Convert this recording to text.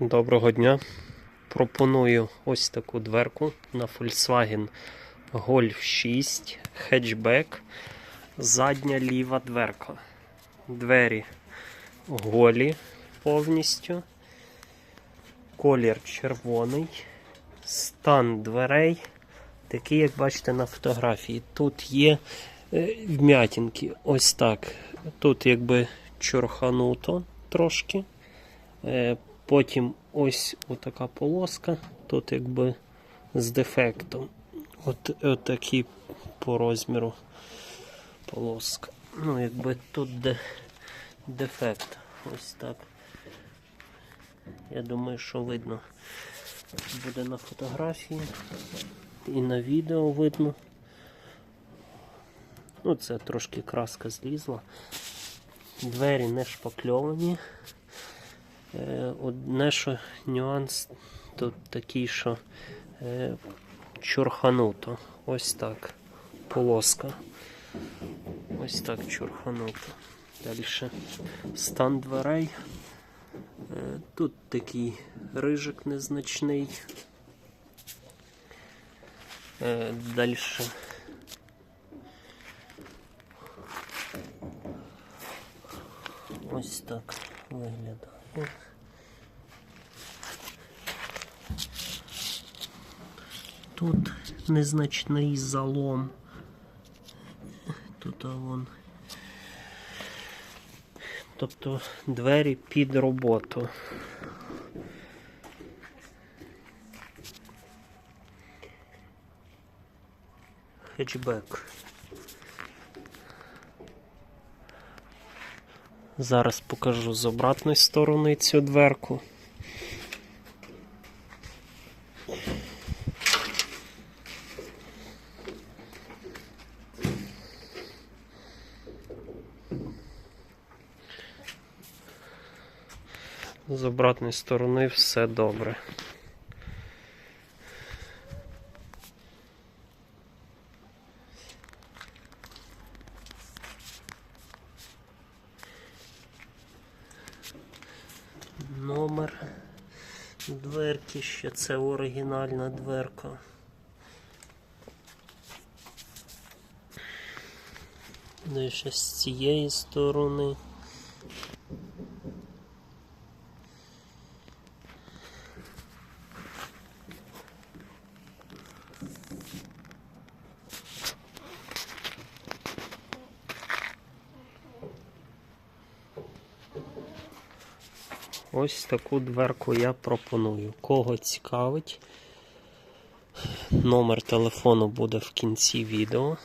Доброго дня. Пропоную ось таку дверку на Volkswagen Golf 6 хетчбек. Задня ліва дверка. Двері голі повністю. Колір червоний. Стан дверей. Такий, як бачите на фотографії. Тут є е, вм'ятінки. Ось так. Тут якби чорхануто трошки. Потім ось така полоска, тут якби з дефектом. От, от такі по розміру полоска. Ну, якби тут де дефект. Ось так. Я думаю, що видно буде на фотографії і на відео видно. Ну, це трошки краска злізла. Двері не шпакльовані. Е, Одне, що нюанс тут такий, що е, чурхануто. Ось так. Полоска. Ось так чурхануто. Далі стан дверей. Е, Тут такий рижик незначний. Далі. Ось так виглядає. Тут незначний залом. Тут а, вон. Тобто двері під роботу. Хетчбек. Зараз покажу з обратної сторони цю дверку. З обратної сторони все добре. Номер дверки ще це оригінальна дверка. Ну і ще з цієї сторони. Ось таку дверку я пропоную. Кого цікавить, номер телефону буде в кінці відео.